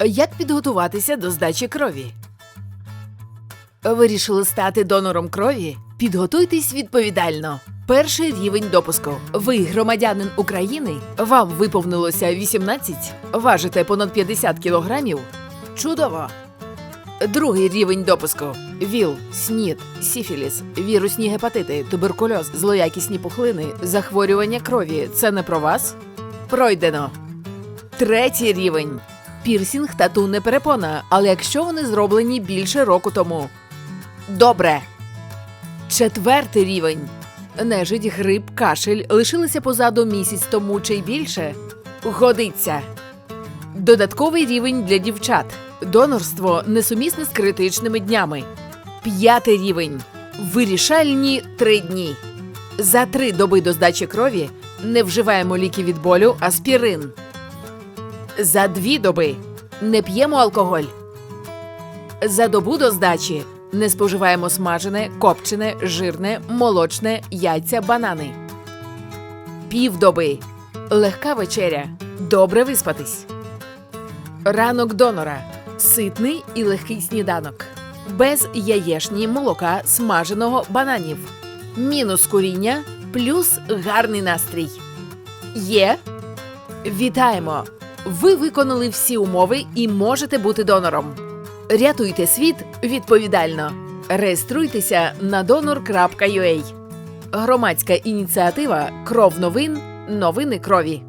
Як підготуватися до здачі крові? Вирішили стати донором крові? Підготуйтесь відповідально. Перший рівень допуску. Ви громадянин України. Вам виповнилося 18, важите понад 50 кілограмів. Чудово! Другий рівень допуску: ВІЛ, СНІД, сіфіліс, вірусні гепатити, туберкульоз, злоякісні пухлини, захворювання крові. Це не про вас? Пройдено. Третій рівень. Пірсінг тату не перепона, але якщо вони зроблені більше року тому. Добре. Четвертий рівень. Нежить, грип, кашель лишилися позаду місяць тому чи й більше. Годиться. Додатковий рівень для дівчат. Донорство несумісне з критичними днями. П'ятий рівень. Вирішальні три дні. За три доби до здачі крові не вживаємо ліки від болю, аспірин. За дві доби не п'ємо алкоголь. За добу до здачі не споживаємо смажене, копчене, жирне, молочне, яйця, банани. Півдоби. Легка вечеря. Добре виспатись. Ранок донора. Ситний і легкий сніданок. Без яєшні, молока, смаженого бананів. Мінус куріння, плюс гарний настрій. Є. Вітаємо! Ви виконали всі умови і можете бути донором. Рятуйте світ відповідально. Реєструйтеся на donor.ua. Громадська ініціатива Кров новин. Новини крові.